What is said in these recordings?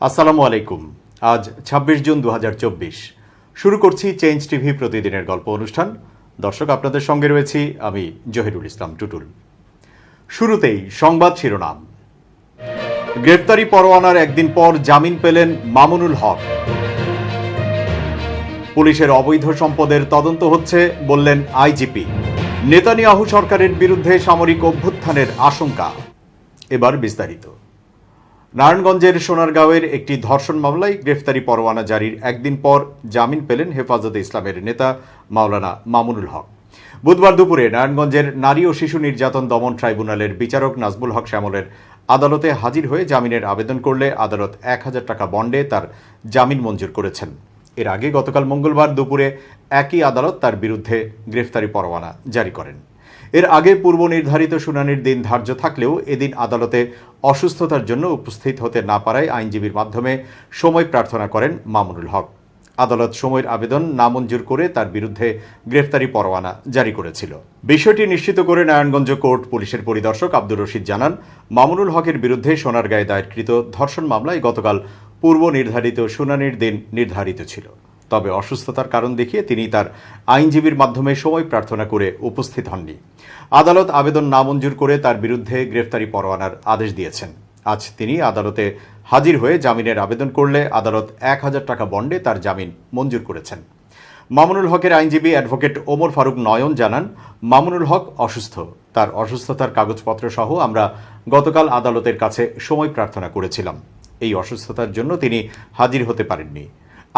আসসালামু আলাইকুম। আজ ছাব্বিশ জুন দু হাজার চব্বিশ। শুরু করছি চেঞ্জ টিভি প্রতিদিনের গল্প অনুষ্ঠান। দর্শক, আপনাদের সঙ্গে রয়েছি আমি জহিরুল ইসলাম টুটুল। শুরুতেই সংবাদ শিরোনাম। গ্রেপ্তারি পরোয়ানার একদিন পর জামিন পেলেন মামুনুল হক। পুলিশের অবৈধ সম্পদের তদন্ত হচ্ছে বললেন আইজিপি। নেতানিয়াহু সরকারের বিরুদ্ধে সামরিক অভ্যুত্থানের আশঙ্কা। এবার বিস্তারিত। নারায়ণগঞ্জের সোনারগাঁওয়ের একটি ধর্ষণ মামলায় গ্রেফতারি পরোয়ানা জারির একদিন পর জামিন পেলেন হেফাজতে ইসলামের নেতা মাওলানা মামুনুল হক। বুধবার দুপুরে নারায়ণগঞ্জের নারী ও শিশু নির্যাতন দমন ট্রাইব্যুনালের বিচারক নাজবুল হক শ্যামলের আদালতে হাজির হয়ে জামিনের আবেদন করলে আদালত এক হাজার টাকা বন্ডে তার জামিন মঞ্জুর করেছেন। এর আগে গতকাল মঙ্গলবার দুপুরে একই আদালত তার বিরুদ্ধে গ্রেফতারি পরোয়ানা জারি করেন। এর আগে পূর্ব নির্ধারিত শুনানির দিন ধার্য থাকলেও এদিন আদালতে অসুস্থতার জন্য উপস্থিত হতে না পারায় আইনজীবীর মাধ্যমে সময় প্রার্থনা করেন মামুনুল হক। আদালত সময়ের আবেদন নামঞ্জুর করে তার বিরুদ্ধে গ্রেফতারি পরোয়ানা জারি করেছিল। বিষয়টি নিশ্চিত করে নারায়ণগঞ্জ কোর্ট পুলিশের পরিদর্শক আব্দুর রশিদ জানান, মামুনুল হকের বিরুদ্ধে সোনারগাঁয়ে দায়েরকৃত ধর্ষণ মামলায় গতকাল পূর্ব নির্ধারিত শুনানির দিন নির্ধারিত ছিল। তবে অসুস্থতার কারণ দেখিয়ে তিনি তার আইনজীবীর মাধ্যমে সময় প্রার্থনা করে উপস্থিত হননি। আদালত আবেদন নামঞ্জুর করে তার বিরুদ্ধে গ্রেফতারি পরোয়ানার আদেশ দিয়েছেন। আজ তিনি আদালতে হাজির হয়ে জামিনের আবেদন করলে আদালত এক হাজার টাকা বন্ডে তার জামিন মঞ্জুর করেছেন। মামুনুল হকের আইনজীবী অ্যাডভোকেট ওমর ফারুক নয়ন জানান, মামুনুল হক অসুস্থ। তার অসুস্থতার কাগজপত্র সহ আমরা গতকাল আদালতের কাছে সময় প্রার্থনা করেছিলাম। এই অসুস্থতার জন্য তিনি হাজির হতে পারেননি।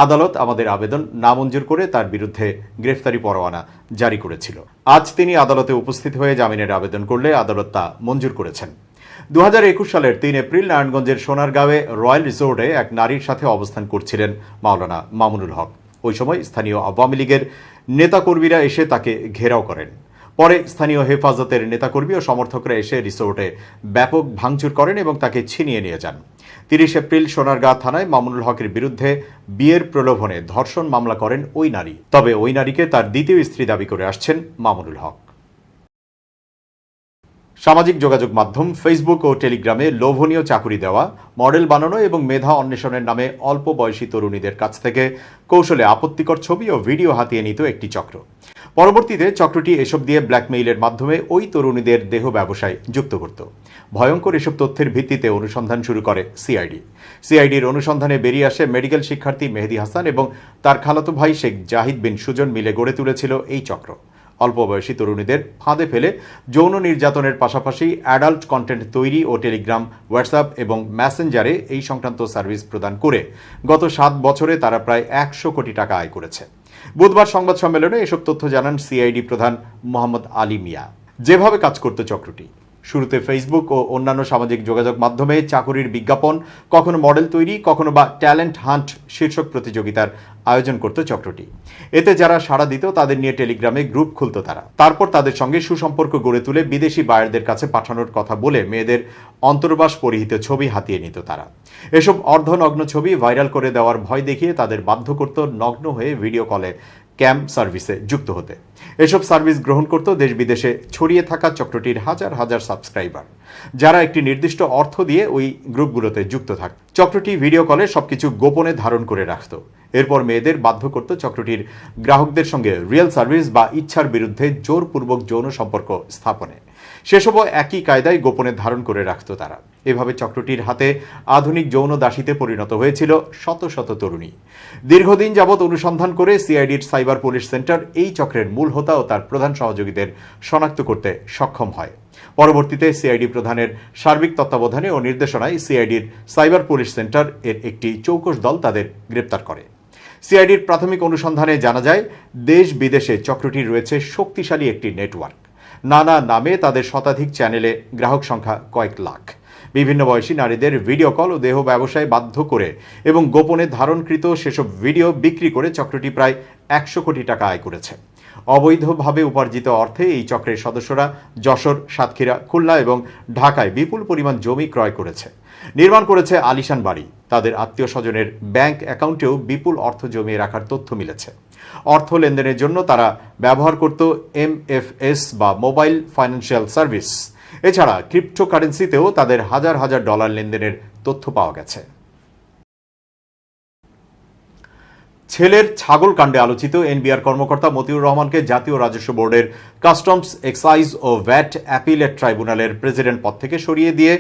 আদালত আমাদের আবেদন নামঞ্জুর করে তার বিরুদ্ধে গ্রেফতারি পরোয়ানা জারি করেছিল। আজ তিনি আদালতে উপস্থিত হয়ে জামিনের আবেদন করলে আদালত তা মঞ্জুর করেছেন। দু হাজার একুশ সালের তিন এপ্রিল নারায়ণগঞ্জের সোনারগাঁওয়ে রয়্যাল রিসোর্টে এক নারীর সাথে অবস্থান করছিলেন মাওলানা মামুনুল হক। ওই সময় স্থানীয় আওয়ামী লীগের নেতাকর্মীরা এসে তাকে ঘেরাও করেন। পরে স্থানীয় হেফাজতের নেতাকর্মী ও সমর্থকরা এসে রিসোর্টে ব্যাপক ভাঙচুর করেন এবং তাকে ছিনিয়ে নিয়ে যান। তিরিশ এপ্রিল সোনারগাঁ থানায় মামুনুল হকের বিরুদ্ধে বিয়ের প্রলোভনে ধর্ষণ মামলা করেন ওই নারী। তবে ওই নারীকে তার দ্বিতীয় স্ত্রী দাবি করে আসছেন মামুনুল হক। সামাজিক যোগাযোগ মাধ্যম ফেসবুক ও টেলিগ্রামে লোভনীয় চাকুরি দেওয়া, মডেল বানানো এবং মেধা অন্বেষণের নামে অল্প বয়সী তরুণীদের কাছ থেকে কৌশলে আপত্তিকর ছবি ও ভিডিও হাতিয়ে নিত একটি চক্র। পরবর্তীতে চক্রটি এসব দিয়ে ব্ল্যাকমেইলের মাধ্যমে ওই তরুণীদের দেহ ব্যবসায় যুক্ত করত। ভয়ঙ্কর এসব তথ্যের ভিত্তিতে অনুসন্ধান শুরু করে সিআইডি। সিআইডির অনুসন্ধানে বেরিয়ে আসে মেডিকেল শিক্ষার্থী মেহেদি হাসান এবং তার খালাতো ভাই শেখ জাহিদ বিন সুজন মিলে গড়ে তুলেছিল এই চক্র। অল্প বয়সী তরুণীদের ফাঁদে ফেলে যৌন নির্যাতনের পাশাপাশি অ্যাডাল্ট কন্টেন্ট তৈরি ও টেলিগ্রাম, হোয়াটসঅ্যাপ এবং ম্যাসেঞ্জারে এই সংক্রান্ত সার্ভিস প্রদান করে গত সাত বছরে তারা প্রায় একশো কোটি টাকা আয় করেছে। বুধবার সংবাদ সম্মেলনে এসব তথ্য জানান সিআইডি প্রধান মোহাম্মদ আলী মিয়া। যেভাবে কাজ করত চক্রটি। শুরুতে ফেসবুক ও অন্যান্য সামাজিক যোগাযোগ মাধ্যমে চাকুরির বিজ্ঞাপন, কখনো মডেল তৈরি, কখনো বা ট্যালেন্ট হান্ট শীর্ষক প্রতিযোগিতার আয়োজন করত চক্রটি। এতে যারা সাড়া দিত, তাদের নিয়ে টেলিগ্রামে গ্রুপ খুলত তারা। তারপর তাদের সঙ্গে সুসম্পর্ক গড়ে তুলে বিদেশি বায়ারদের কাছে পাঠানোর কথা বলে মেয়েদের অন্তর্বাস পরিহিত ছবি হাতিয়ে নিত তারা। এসব অর্ধনগ্ন ছবি ভাইরাল করে দেওয়ার ভয় দেখিয়ে তাদের বাধ্য করত নগ্ন হয়ে ভিডিও কলে ক্যাম্প সার্ভিসে যুক্ত হতে। এসব সার্ভিস গ্রহণ করত দেশ বিদেশে ছড়িয়ে থাকা চক্রটির হাজার হাজার সাবস্ক্রাইবার, যারা একটি নির্দিষ্ট অর্থ দিয়ে ওই গ্রুপগুলোতে যুক্ত থাক। চক্রটি ভিডিও কলে সবকিছু গোপনে ধারণ করে রাখত। এরপর মেয়েদের বাধ্য করত চক্রটির গ্রাহকদের সঙ্গে রিয়েল সার্ভিস বা ইচ্ছার বিরুদ্ধে জোরপূর্বক যৌন সম্পর্ক স্থাপনে। সেসবও একই কায়দায় গোপনে ধারণ করে রাখত তারা। এভাবে চক্রটির হাতে আধুনিক যৌন দাসীতে পরিণত হয়েছিল শত শত তরুণী। দীর্ঘদিন যাবৎ অনুসন্ধান করে সিআইডির সাইবার পুলিশ সেন্টার এই চক্রের মূল হোতা ও তার প্রধান সহযোগীদের শনাক্ত করতে সক্ষম হয়। পরবর্তীতে সিআইডি প্রধানের সার্বিক তত্ত্বাবধানে ও নির্দেশনায় সিআইডির সাইবার পুলিশ সেন্টার এর একটি চৌকস দল তাদের গ্রেপ্তার করে। সিআইডির প্রাথমিক অনুসন্ধানে জানা যায়, দেশ বিদেশে চক্রটির রয়েছে শক্তিশালী একটি নেটওয়ার্ক। নানা নামে তাদের শতাধিক চ্যানেলে গ্রাহক সংখ্যা কয়েক লাখ। বিভিন্ন বয়সী নারীদের ভিডিও কল ও দেহ ব্যবসায় বাধ্য করে এবং গোপনে ধারণকৃত সেসব ভিডিও বিক্রি করে চক্রটি প্রায় একশো কোটি টাকা আয় করেছে। অবৈধভাবে উপার্জিত অর্থে এই চক্রের সদস্যরা যশোর, সাতক্ষীরা, খুলনা এবং ঢাকায় বিপুল পরিমাণ জমি ক্রয় করেছে। নির্মাণ করেছে আলিশান বাড়ি তাদের আত্মীয় স্বজনের ব্যাংক অ্যাকাউন্টেও বিপুল অর্থ জমিয়ে রাখার তথ্য মিলেছে। অর্থ লেনদেনের জন্য তারা ব্যবহার করত এমএফএস বা মোবাইল ফাইন্যান্সিয়াল সার্ভিস। এছাড়া ক্রিপ্টোকারেন্সিতেও তাদের হাজার হাজার ডলার লেনদেনের তথ্য পাওয়া গেছে। ছেলের ছাগল কাণ্ডে আলোচিত এনবিআর কর্মকর্তা মতিউর রহমানকে জাতীয় রাজস্ব বোর্ডের কাস্টমস এক্সাইজ ও ভ্যাট অ্যাপিলেট ট্রাইব্যুনালের প্রেসিডেন্ট পদ থেকে সরিয়ে দিয়ে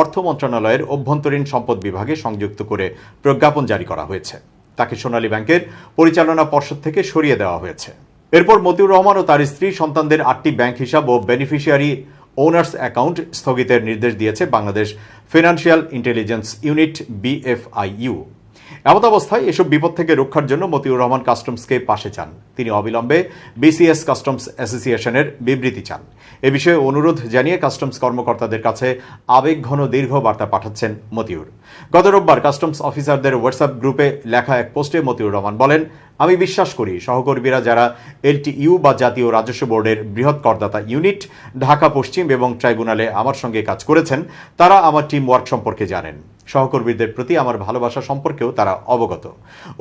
অর্থ মন্ত্রণালয়ের অভ্যন্তরীণ সম্পদ বিভাগে সংযুক্ত করে প্রজ্ঞাপন জারি করা হয়েছে। তাকে সোনালী ব্যাংকের পরিচালনা পর্ষদ থেকে সরিয়ে দেওয়া হয়েছে। এরপর মতিউর রহমান ও তার স্ত্রী সন্তানদের আটটি ব্যাংক হিসাব ও বেনিফিশিয়ারি ওনার্স অ্যাকাউন্ট স্থগিতের নির্দেশ দিয়েছে Bangladesh financial intelligence unit BFIU. এমত অবস্থায় এসব বিপদ থেকে রক্ষার জন্য মতিউর রহমান কাস্টমসকে পাশে চান। তিনি অবিলম্বে বিসিএস কাস্টমস অ্যাসোসিয়েশনের বিবৃতি চান। এ বিষয়ে অনুরোধ জানিয়ে কাস্টমস কর্মকর্তাদের কাছে আবেগঘন দীর্ঘ বার্তা পাঠাচ্ছেন মতিউর। গত রোববার কাস্টমস অফিসারদের হোয়াটসঅ্যাপ গ্রুপে লেখা এক পোস্টে মতিউর রহমান বলেন, আমি বিশ্বাস করি সহকর্মীরা যারা এলটিইউ বা জাতীয় রাজস্ব বোর্ডের বৃহৎ করদাতা ইউনিট ঢাকা পশ্চিম এবং ট্রাইব্যুনালে আমার সঙ্গে কাজ করেছেন, তারা আমার টিম ওয়ার্ক সম্পর্কে জানেন। সহকর্মীদের প্রতি আমার ভালোবাসা সম্পর্কেও তারা অবগত।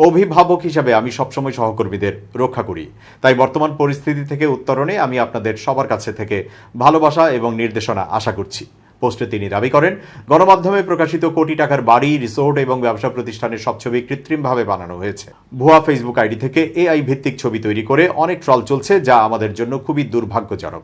অভিভাবক হিসাবে আমি সবসময় সহকর্মীদের রক্ষা করি। তাই বর্তমান পরিস্থিতি থেকে উত্তরণে আমি আপনাদের সবার কাছে থেকে ভালোবাসা এবং নির্দেশনা আশা করছি। পোস্টে তিনি দাবি করেন, গণমাধ্যমে প্রকাশিত কোটি টাকার বাড়ি, রিসোর্ট এবং ব্যবসা প্রতিষ্ঠানের সব ছবি কৃত্রিমভাবে বানানো হয়েছে। ভুয়া ফেসবুক আইডি থেকে এআই ভিত্তিক ছবি তৈরি করে অনেক ট্রল চলছে যা আমাদের জন্য খুবই দুর্ভাগ্যজনক।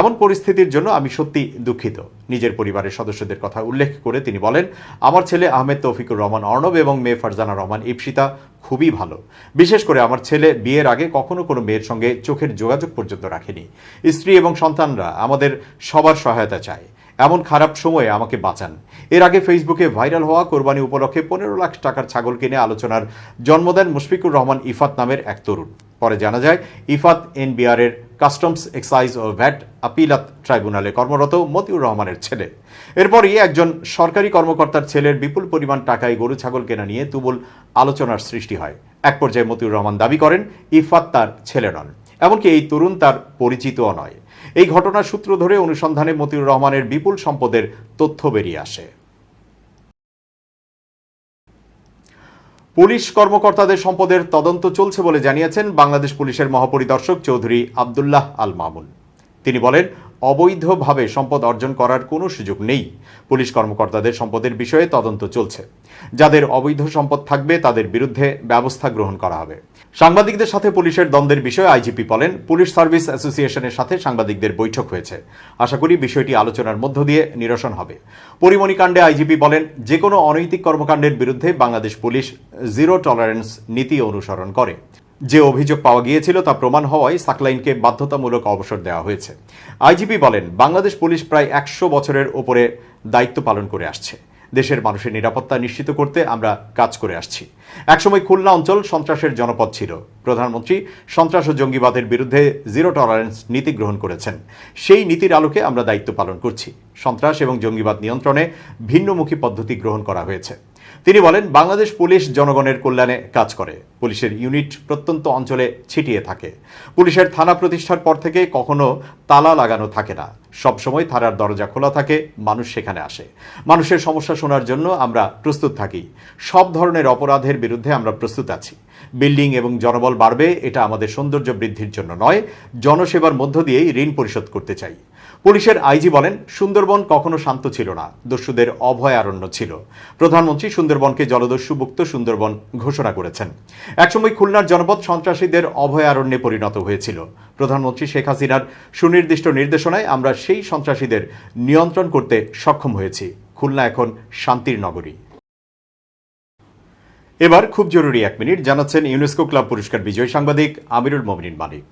এমন পরিস্থিতির জন্য আমি সত্যি দুঃখিত। নিজের পরিবারের সদস্যদের কথা উল্লেখ করে তিনি বলেন, আমার ছেলে আহমেদ তৌফিকুর রহমান অর্ণব এবং মেয়ে ফারজানা রহমান ইপসিতা খুবই ভালো। বিশেষ করে আমার ছেলে বিয়ের আগে কখনো কোনো মেয়ের সঙ্গে চোখের যোগাযোগ পর্যন্ত রাখেনি। স্ত্রী এবং সন্তানরা আমাদের সবার সহায়তা চায়। এমন খারাপ সময়ে আমাকে বাঁচান। এর আগে ফেসবুকে ভাইরাল হওয়া কোরবানি উপলক্ষে পনেরো লাখ টাকার ছাগল কিনে আলোচনার জন্ম দেন মুশফিকুর রহমান ইফাত নামের এক তরুণ। পরে জানা যায়, ইফাত এনবিআরের কাস্টমস এক্সাইজ ও ভ্যাট আপিলাত ট্রাইব্যুনালে কর্মরত মতিউর রহমানের ছেলে। এরপরই একজন সরকারি কর্মকর্তার ছেলের বিপুল পরিমাণ টাকায় গরু ছাগল কেনা নিয়ে তুমুল আলোচনার সৃষ্টি হয়। এক পর্যায়ে মতিউর রহমান দাবি করেন, ইফাত তার ছেলে নন। এমনকি এই তরুণ তার পরিচিতও নয়। এই ঘটনার সূত্র ধরে অনুসন্ধানে মতিউর রহমানের বিপুল সম্পদের তথ্য বেরিয়ে আসে। পুলিশ কর্মকর্তাদের সম্পদের তদন্ত চলছে বলে জানিয়েছেন বাংলাদেশ পুলিশের মহাপরিদর্শক চৌধুরী আবদুল্লাহ আল মামুন। তিনি বলেন অবৈধভাবে সম্পদ অর্জন করার কোনো সুযোগ নেই। পুলিশ কর্মকর্তাদের সম্পদের বিষয়ে তদন্ত চলছে। যাদের অবৈধ সম্পদ থাকবে, তাদের বিরুদ্ধে ব্যবস্থা গ্রহণ করা হবে। সাংবাদিকদের সাথে পুলিশের দ্বন্দ্বের বিষয়ে আইজিপি বলেন, পুলিশ সার্ভিস অ্যাসোসিয়েশনের সাথে সাংবাদিকদের বৈঠক হয়েছে। আশা করি বিষয়টি আলোচনার মধ্য দিয়ে নিরসন হবে। পরিমণি কাণ্ডে আইজিপি বলেন যে কোনো অনৈতিক কর্মকাণ্ডের বিরুদ্ধে বাংলাদেশ পুলিশ জিরো টলারেন্স নীতি অনুসরণ করে। যে অভিযোগ পাওয়া গিয়েছিল তা প্রমাণ হওয়ায় সাকলাইনকে বাধ্যতামূলক অবসর দেওয়া হয়েছে। আইজিপি বলেন, বাংলাদেশ পুলিশ প্রায় একশো বছরের ওপরে দায়িত্ব পালন করে আসছে। দেশের মানুষের নিরাপত্তা নিশ্চিত করতে আমরা কাজ করে আসছি। একসময় খুলনা অঞ্চল সন্ত্রাসের জনপদ ছিল। প্রধানমন্ত্রী সন্ত্রাস ও জঙ্গিবাদের বিরুদ্ধে জিরো টলারেন্স নীতি গ্রহণ করেছেন। সেই নীতির আলোকে আমরা দায়িত্ব পালন করছি। সন্ত্রাস এবং জঙ্গিবাদ নিয়ন্ত্রণে ভিন্নমুখী পদ্ধতি গ্রহণ করা হয়েছে। তিনি বলেন, বাংলাদেশ পুলিশ জনগণের কল্যাণে কাজ করে। পুলিশের ইউনিট প্রত্যন্ত অঞ্চলে ছিটিয়ে থাকে। পুলিশের থানা প্রতিষ্ঠার পর থেকে কখনো তালা লাগানো থাকে না। সবসময় থানার দরজা খোলা থাকে, মানুষ সেখানে আসে। মানুষের সমস্যা শোনার জন্য আমরা প্রস্তুত থাকি। সব ধরনের অপরাধের বিরুদ্ধে আমরা প্রস্তুত আছি। বিল্ডিং এবং জনবল বাড়বে, এটা আমাদের সৌন্দর্য বৃদ্ধির জন্য নয়। জনসেবার মধ্য দিয়েই ঋণ পরিশোধ করতে চাই। পুলিশের আইজি বলেন, সুন্দরবন কখনো শান্ত ছিল না, দস্যুদের অভয়ারণ্য ছিল। প্রধানমন্ত্রী সুন্দরবনকে জলদস্যুমুক্ত সুন্দরবন ঘোষণা করেছেন। একসময় খুলনার জনপদ সন্ত্রাসীদের অভয়ারণ্যে পরিণত হয়েছিল। প্রধানমন্ত্রী শেখ হাসিনার সুনির্দিষ্ট নির্দেশনায় আমরা সেই সন্ত্রাসীদের নিয়ন্ত্রণ করতে সক্ষম হয়েছি। খুলনা এখন শান্তির নগরী। এবার খুব জরুরি এক মিনিট, জানাচ্ছেন ইউনেস্কো ক্লাব পুরস্কার বিজয়ী সাংবাদিক আমিরুল মমিনিন মালিক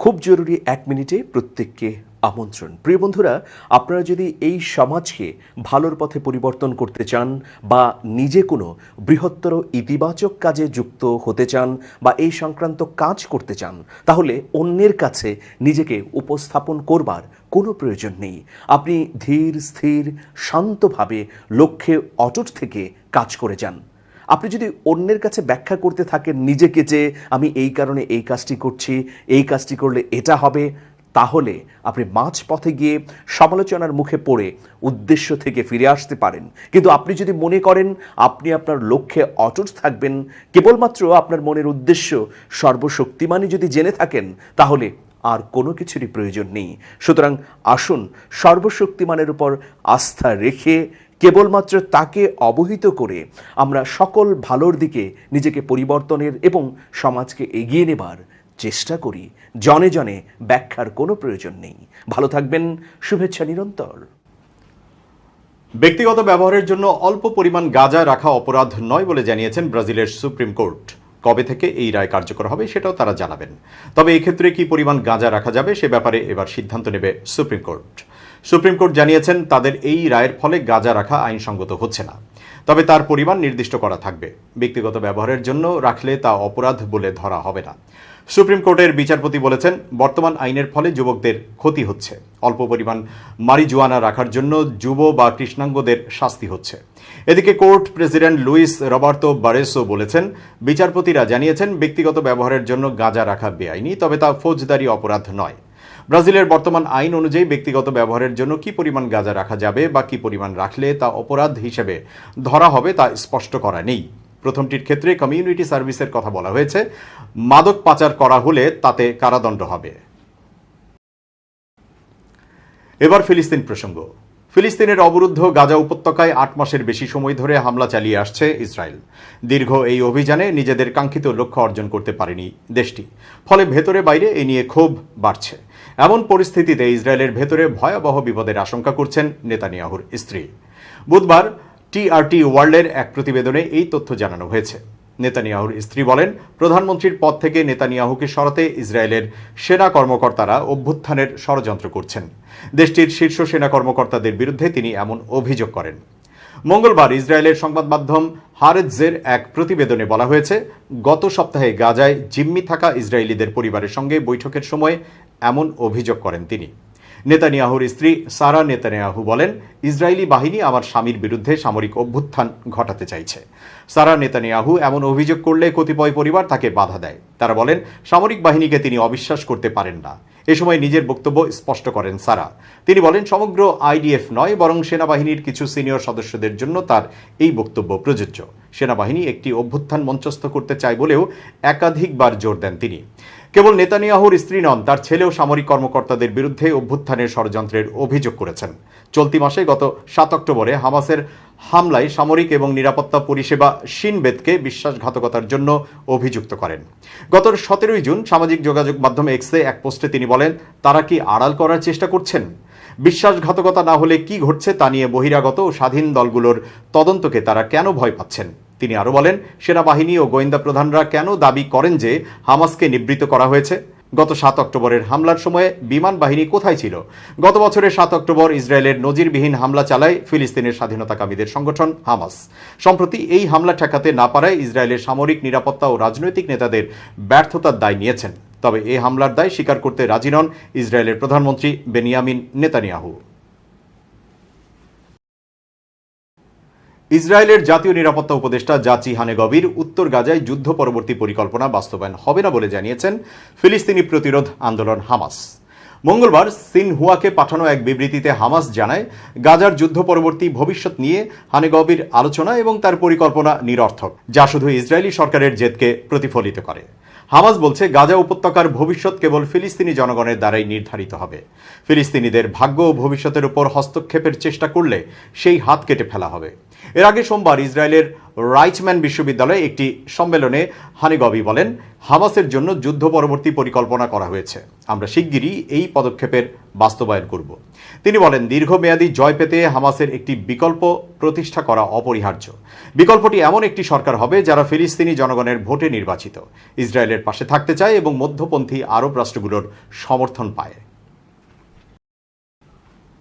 খুব জরুরি এক মিনিটে প্রত্যেককে আমন্ত্রণ। প্রিয় বন্ধুরা, আপনারা যদি এই সমাজকে ভালোর পথে পরিবর্তন করতে চান বা নিজে কোনো বৃহত্তর ইতিবাচক কাজে যুক্ত হতে চান বা এই সংক্রান্ত কাজ করতে চান, তাহলে অন্যের কাছে নিজেকে উপস্থাপন করবার কোনো প্রয়োজন নেই। আপনি ধীর, স্থির, শান্তভাবে লক্ষ্যে অটুট থেকে কাজ করে যান। আপনি যদি অন্যের কাছে ব্যাখ্যা করতে থাকেন নিজেকে যে আমি এই কারণে এই কাজটি করছি, এই কাজটি করলে এটা হবে, তাহলে আপনি মাঝ পথে গিয়ে সমালোচনার মুখে পড়ে উদ্দেশ্য থেকে ফিরে আসতে পারেন। কিন্তু আপনি যদি মনে করেন আপনি আপনার লক্ষ্যে অটুট থাকবেন, কেবলমাত্র আপনার মনের উদ্দেশ্য সর্বশক্তিমানই যদি জেনে থাকেন, তাহলে আর কোনো কিছুরই প্রয়োজন নেই। সুতরাং আসুন সর্বশক্তিমানের উপর আস্থা রেখে কেবলমাত্র তাকে অবহিত করে আমরা সকল ভালোর দিকে নিজেকে পরিবর্তনের এবং সমাজকে এগিয়ে নেবার চেষ্টা করি। জনে জনে ব্যাখ্যার কোনো প্রয়োজন নেই। ভালো থাকবেন, শুভেচ্ছা নিরন্তর। ব্যক্তিগত ব্যবহারের জন্য অল্প পরিমাণ গাঁজা রাখা অপরাধ নয় বলে জানিয়েছেন ব্রাজিলের সুপ্রিম কোর্ট। কবে থেকে এই রায় কার্যকর হবে সেটাও তারা জানাবেন। তবে এক্ষেত্রে কি পরিমাণ গাঁজা রাখা যাবে সে ব্যাপারে এবার সিদ্ধান্ত নেবে সুপ্রিম কোর্ট। সুপ্রিম কোর্ট জানিয়েছেন তাদের এই রায়ের ফলে গাঁজা রাখা আইনসঙ্গত হচ্ছে না। তবে তার পরিমাণ নির্দিষ্ট করা থাকবে। ব্যক্তিগত ব্যবহারের জন্য রাখলে তা অপরাধ বলে ধরা হবে না। সুপ্রিম কোর্টের বিচারপতি বলেছেন, বর্তমান আইনের ফলে যুবকদের ক্ষতি হচ্ছে। অল্প পরিমাণ মারিজুয়ানা রাখার জন্য যুব বা কৃষ্ণাঙ্গদের শাস্তি হচ্ছে। এদিকে court president Luis Roberto Barroso বলেছেন, বিচারপতিরা জানিয়েছেন, ব্যক্তিগত ব্যবহারের জন্য গাঁজা রাখা বেআইনি, তবে তা ফৌজদারি অপরাধ নয়। ব্রাজিলের বর্তমান আইন অনুযায়ী ব্যক্তিগত ব্যবহারের জন্য কি পরিমাণ গাঁজা রাখা যাবে বা কি পরিমাণ রাখলে তা অপরাধ হিসেবে ধরা হবে তা স্পষ্ট করা নেই। প্রথমটির ক্ষেত্রে কমিউনিটি সার্ভিসের কথা বলা হয়েছে। মাদক পাচার করা হলে তাতে কারাদণ্ড হবে। এবার ফিলিস্তিন প্রসঙ্গ। ফিলিস্তিনের অবরুদ্ধ গাজা উপত্যকায় আট মাসের বেশি সময় ধরে হামলা চালিয়ে আসছে ইসরায়েল। দীর্ঘ এই অভিযানে নিজেদের কাঙ্ক্ষিত লক্ষ্য অর্জন করতে পারেনি দেশটি। ফলে ভেতরে বাইরে এ নিয়ে ক্ষোভ বাড়ছে। এমন পরিস্থিতিতে ইসরায়েলের ভেতরে ভয়াবহ বিপদের আশঙ্কা করছেন নেতানিয়াহুর স্ত্রী। বুধবার টিআরটি ওয়ার্ল্ডের এক প্রতিবেদনে এই তথ্য জানানো হয়েছে। নেতানিয়াহুর স্ত্রী বলেন, প্রধানমন্ত্রীর পদ থেকে নেতানিয়াহুকে সরাতে ইসরায়েলের সেনা কর্মকর্তারা অভ্যুত্থানের ষড়যন্ত্র করছেন। দেশটির শীর্ষ সেনা কর্মকর্তাদের বিরুদ্ধে তিনি এমন অভিযোগ করেন। মঙ্গলবার ইসরায়েলের সংবাদ মাধ্যম হারেজের এক প্রতিবেদনে বলা হয়েছে, গত সপ্তাহে গাজায় জিম্মি থাকা ইসরায়েলিদের পরিবারের সঙ্গে বৈঠকের সময় এমন অভিযোগ করেন তিনি। নেতানিয়াহুর স্ত্রী সারা নেতানিয়াহু বলেন, ইসরায়েলি বাহিনী আমার স্বামীর বিরুদ্ধে সামরিক অভ্যুত্থান ঘটাতে চাইছে। সারা নেতানিয়াহু এমন অভিযোগ করলে কতিপয় পরিবার তাকে বাধা দেয়। তারা বলেন, সামরিক বাহিনীকে তিনি অবিশ্বাস করতে পারেন না। এ সময় নিজের বক্তব্য স্পষ্ট করেন সারা। তিনি বলেন, সমগ্র আইডিএফ নয়, বরং সেনাবাহিনীর কিছু সিনিয়র সদস্যদের জন্য তার এই বক্তব্য প্রযোজ্য। সেনাবাহিনী একটি অভ্যুত্থান মঞ্চস্থ করতে চায় বলেও একাধিকবার জোর দেন তিনি। কেবল নেতানিয়াহুর স্ত্রী নন, তার ছেলেও সামরিক কর্মকর্তাদের বিরুদ্ধে অভ্যুত্থানের ষড়যন্ত্রের অভিযোগ করেছেন। চলতি মাসে গত সাত অক্টোবরে হামাসের হামলায় সামরিক এবং নিরাপত্তা পরিষেবা শিনবেদকে বিশ্বাসঘাতকতার জন্য অভিযুক্ত করেন। গত সতেরোই জুন সামাজিক যোগাযোগ মাধ্যম এক্সে এক পোস্টে তিনি বলেন, তারা কি আড়াল করার চেষ্টা করছেন? বিশ্বাসঘাতকতা না হলে কি ঘটছে তা নিয়ে বহিরাগত ও স্বাধীন দলগুলোর তদন্তকে তারা কেন ভয় পাচ্ছেন? তিনি আরও বলেন, সেনাবাহিনী ও গোয়েন্দা প্রধানরা কেন দাবি করেন যে হামাসকে নিবৃত করা হয়েছে? গত সাত অক্টোবরের হামলার সময়ে বিমান বাহিনী কোথায় ছিল? গত বছরের সাত অক্টোবর ইসরায়েলের নজিরবিহীন হামলা চালায় ফিলিস্তিনের স্বাধীনতাকামীদের সংগঠন হামাস। সম্প্রতি এই হামলা ঠেকাতে না পারায় ইসরায়েলের সামরিক নিরাপত্তা ও রাজনৈতিক নেতাদের ব্যর্থতার দায় নিয়েছেন। তবে এই হামলার দায় স্বীকার করতে রাজি নন ইসরায়েলের প্রধানমন্ত্রী বেনিয়ামিন নেতানিয়াহু। ইসরায়েলের জাতীয় নিরাপত্তা উপদেষ্টা জাচি হানেগবির উত্তর গাজায় যুদ্ধ পরবর্তী পরিকল্পনা বাস্তবায়ন হবে না বলে জানিয়েছেন ফিলিস্তিনি প্রতিরোধ আন্দোলন হামাস। মঙ্গলবার সিনহুয়াকে পাঠানো এক বিবৃতিতে হামাস জানায়, গাজার যুদ্ধ পরবর্তী ভবিষ্যৎ নিয়ে হানেগবির আলোচনা এবং তার পরিকল্পনা নিরর্থক, যা শুধু ইসরায়েলি সরকারের জেদকে প্রতিফলিত করে। হামাস বলছে, গাজা উপত্যকার ভবিষ্যৎ কেবল ফিলিস্তিনি জনগণের দ্বারাই নির্ধারিত হবে। ফিলিস্তিনিদের ভাগ্য ও ভবিষ্যতের উপর হস্তক্ষেপের চেষ্টা করলে সেই হাত কেটে ফেলা হবে। এর আগে সোমবার ইসরায়েলের রাইচম্যান বিশ্ববিদ্যালয়ে একটি সম্মেলনে হানিগবি বলেন, হামাসের জন্য যুদ্ধ পরবর্তী পরিকল্পনা করা হয়েছে। আমরা শিগগিরই এই পদক্ষেপের বাস্তবায়ন করব। তিনি বলেন, দীর্ঘমেয়াদী জয় পেতে হামাসের একটি বিকল্প প্রতিষ্ঠা করা অপরিহার্য। বিকল্পটি এমন একটি সরকার হবে যারা ফিলিস্তিনি জনগণের ভোটে নির্বাচিত। ইসরায়েলের পাশে থাকতে চায় এবং মধ্যপন্থী আরব রাষ্ট্রগুলোর সমর্থন পায়।